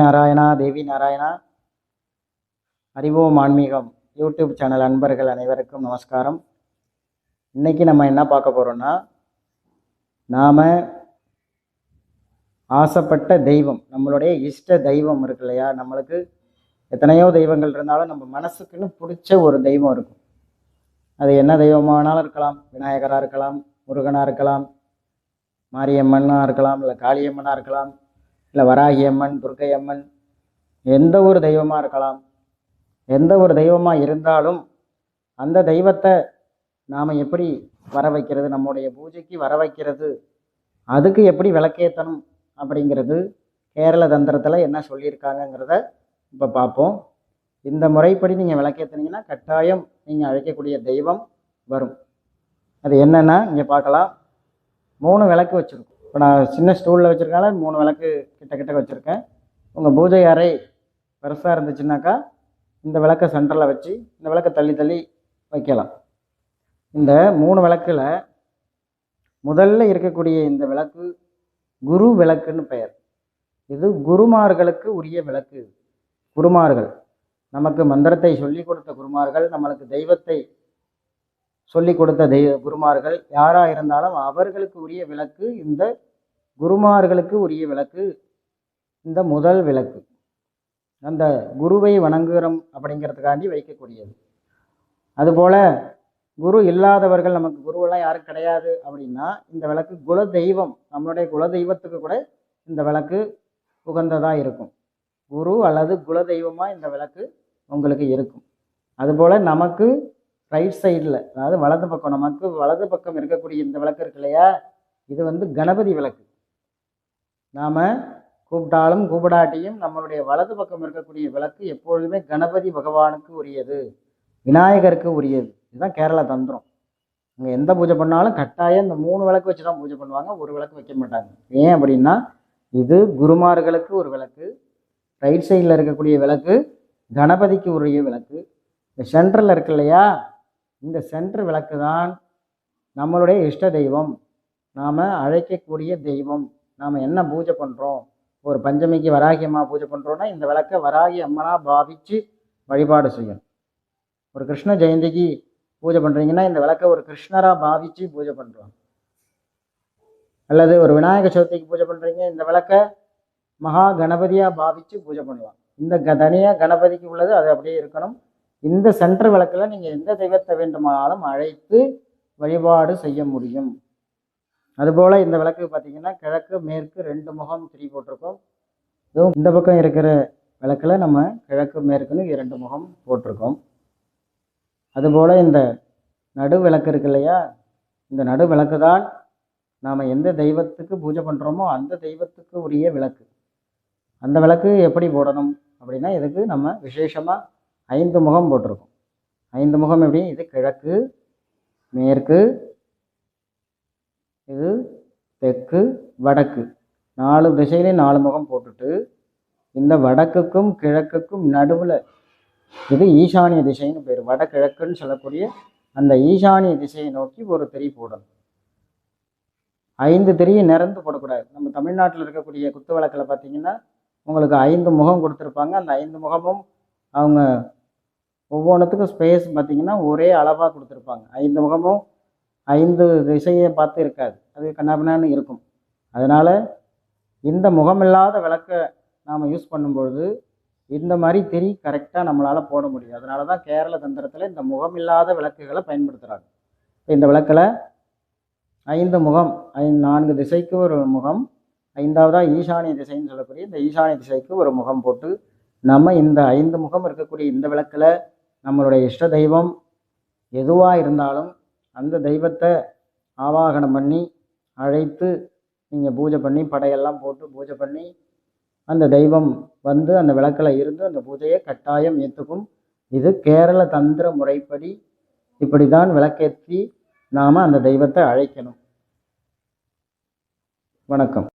நாராயணா தேவி நாராயணா. அறிவோம் ஆன்மீகம் YouTube channel அன்பர்கள் அனைவருக்கும் நமஸ்காரம். இன்றைக்கி நம்ம என்ன பார்க்க போகிறோம்னா நாம் ஆசைப்பட்ட தெய்வம் நம்மளுடைய இஷ்ட தெய்வம் இருக்கு இல்லையா? நம்மளுக்கு எத்தனையோ தெய்வங்கள் இருந்தாலும் நம்ம மனசுக்குன்னு பிடிச்ச ஒரு தெய்வம் இருக்கும். அது என்ன தெய்வமானாலும் இருக்கலாம். விநாயகராக இருக்கலாம் முருகனாக இருக்கலாம் மாரியம்மனாக இருக்கலாம் இல்லை காளியம்மனாக இருக்கலாம். இல்லை வராகி அம்மன் துர்க்கை அம்மன் எந்த ஒரு தெய்வமாக இருக்கலாம். எந்த ஒரு தெய்வமாக இருந்தாலும் அந்த தெய்வத்தை நாம் எப்படி வர வைக்கிறது நம்முடைய பூஜைக்கு வர வைக்கிறது அதுக்கு எப்படி விளக்கேற்றணும் அப்படிங்கிறது கேரள தந்திரத்தில் என்ன சொல்லியிருக்காங்கங்கிறத இப்போ பார்ப்போம். இந்த முறைப்படி நீங்கள் விளக்கேற்றினீங்கன்னா கட்டாயம் நீங்கள் அழைக்கக்கூடிய தெய்வம் வரும். அது என்னென்னா இங்கே பார்க்கலாம். மூணு விளக்கு வச்சுருக்கோம். இப்போ நான் சின்ன ஸ்டூலில் வச்சுருக்கனால மூணு விளக்கு கிட்ட கிட்ட வச்சுருக்கேன். உங்கள் பூஜை அறை பெருசாக இருந்துச்சுன்னாக்கா இந்த விளக்கை சென்டரில் வச்சு இந்த விளக்கை தள்ளி தள்ளி வைக்கலாம். இந்த மூணு விளக்கில் முதல்ல இருக்கக்கூடிய இந்த விளக்கு குரு விளக்குன்னு பெயர். இது குருமார்களுக்கு உரிய விளக்கு. குருமார்கள். நமக்கு மந்திரத்தை சொல்லி கொடுத்த குருமார்கள் நம்மளுக்கு தெய்வத்தை சொல்லி கொடுத்த தெய்வ குருமார்கள் யாராக இருந்தாலும் அவர்களுக்கு உரிய விளக்கு இந்த குருமார்களுக்கு உரிய விளக்கு இந்த முதல் விளக்கு. அந்த குருவை வணங்குகிறோம் அப்படிங்கிறதுக்காண்டி வைக்கக்கூடியது. அதுபோல் குரு இல்லாதவர்கள் நமக்கு குருவெல்லாம் யாரும் கிடையாது அப்படின்னா இந்த விளக்கு குல தெய்வம் நம்மளுடைய குல தெய்வத்துக்கு கூட இந்த விளக்கு உகந்ததாக இருக்கும். குரு அல்லது குல தெய்வமாக இந்த விளக்கு உங்களுக்கு இருக்கும். அதுபோல் நமக்கு ரைட் சைடில் அதாவது வலது பக்கம் நமக்கு வலது பக்கம் இருக்கக்கூடிய இந்த விளக்கு இருக்கு இல்லையா? இது வந்து கணபதி விளக்கு. நாம் கூப்பிட்டாலும் கூப்பிடாட்டியும் நம்மளுடைய வலது பக்கம் இருக்கக்கூடிய விளக்கு எப்பொழுதுமே கணபதி பகவானுக்கு உரியது விநாயகருக்கு உரியது. இதுதான் கேரளா தந்திரம். அங்கே எந்த பூஜை பண்ணாலும் கட்டாயம் இந்த மூணு விளக்கு வச்சு தான் பூஜை பண்ணுவாங்க. ஒரு விளக்கு வைக்க மாட்டாங்க. ஏன் அப்படின்னா இது குருமார்களுக்கு ஒரு விளக்கு ரைட் சைடில் இருக்கக்கூடிய விளக்கு கணபதிக்கு உரிய விளக்கு. இந்த சென்டரில் இருக்கு இல்லையா? இந்த சென்டர் விளக்கு தான் நம்மளுடைய இஷ்ட தெய்வம். நாம் அழைக்கக்கூடிய தெய்வம். நாம் என்ன பூஜை பண்ணுறோம் ஒரு பஞ்சமிக்கு வராகி அம்மா பூஜை பண்ணுறோன்னா இந்த விளக்கை வராகி அம்மனாக பாவித்து வழிபாடு செய்யணும். ஒரு கிருஷ்ண ஜெயந்திக்கு பூஜை பண்ணுறீங்கன்னா இந்த விளக்கை ஒரு கிருஷ்ணராக பாவித்து பூஜை பண்ணுறோம் அல்லது ஒரு விநாயக சதுர்த்திக்கு பூஜை பண்ணுறீங்க இந்த விளக்கை மகா கணபதியாக பாவித்து பூஜை பண்ணலாம் இந்த க தனியாக கணபதிக்கு உள்ளது அது அப்படியே இருக்கணும். இந்த சென்டர் விளக்கில் நீங்கள் எந்த தெய்வத்தை வேண்டுமானாலும் அழைத்து வழிபாடு செய்ய முடியும். அதுபோல் இந்த விளக்கு பார்த்தீங்கன்னா கிழக்கு மேற்கு ரெண்டு முகம் திரி போட்டிருக்கோம். இதுவும் இந்த பக்கம் இருக்கிற விளக்கில் நம்ம கிழக்கு மேற்குன்னு இரண்டு முகம் போட்டிருக்கோம். அதுபோல் இந்த நடு விளக்கு இருக்கு இல்லையா? இந்த நடு விளக்கு தான் நாம் எந்த தெய்வத்துக்கு பூஜை பண்ணுறோமோ அந்த தெய்வத்துக்கு உரிய விளக்கு. அந்த விளக்கு எப்படி போடணும் அப்படின்னா இதுக்கு நம்ம விசேஷமாக ஐந்து முகம் போட்டிருக்கோம். ஐந்து முகம் எப்படி? இது கிழக்கு மேற்கு இது தெற்கு வடக்கு. நாலு திசையிலையும் நாலு முகம் போட்டுட்டு இந்த வடக்குக்கும் கிழக்குக்கும் நடுவில் இது ஈசானிய திசைன்னு பேர். வடகிழக்குன்னு சொல்லக்கூடிய அந்த ஈசானிய திசையை நோக்கி ஒரு திரி போடணும். ஐந்து திரியை நிறந்து போடக்கூடாது. நம்ம தமிழ்நாட்டில் இருக்கக்கூடிய குத்து வழக்கில் பார்த்தீங்கன்னா உங்களுக்கு ஐந்து முகம் கொடுத்துருப்பாங்க. அந்த ஐந்து முகமும் அவங்க ஒவ்வொன்றுத்துக்கும் ஸ்பேஸ் பார்த்தீங்கன்னா ஒரே அளவாக கொடுத்துருப்பாங்க. ஐந்து முகமும் ஐந்து திசையை பார்த்து இருக்காது. அது கண்ணாபின்னு இருக்கும். அதனால் இந்த முகமில்லாத விளக்கை நாம் யூஸ் பண்ணும்பொழுது இந்த மாதிரி திரி கரெக்டாக நம்மளால் போட முடியும். அதனால தான் கேரள தந்திரத்தில் இந்த முகமில்லாத விளக்குகளை பயன்படுத்துகிறாங்க இந்த விளக்கில் ஐந்து முகம் ஐ நான்கு திசைக்கு ஒரு முகம் ஐந்தாவதாக ஈசானிய திசைன்னு சொல்லக்கூடிய இந்த ஈசானிய திசைக்கு ஒரு முகம் போட்டு நம்ம இந்த ஐந்து முகம் இருக்கக்கூடிய இந்த விளக்கில் நம்மளுடைய இஷ்ட தெய்வம் எதுவாக இருந்தாலும் அந்த தெய்வத்தை ஆவாகனம் பண்ணி அழைத்து நீங்கள் பூஜை பண்ணி படையெல்லாம் போட்டு பூஜை பண்ணி அந்த தெய்வம் வந்து அந்த விளக்கில் இருந்து அந்த பூஜையை கட்டாயம் ஏற்றுக்கும் இது கேரள தந்திர முறைப்படி இப்படி தான் விளக்கேற்றி நாம் அந்த தெய்வத்தை அழைக்கணும். வணக்கம்.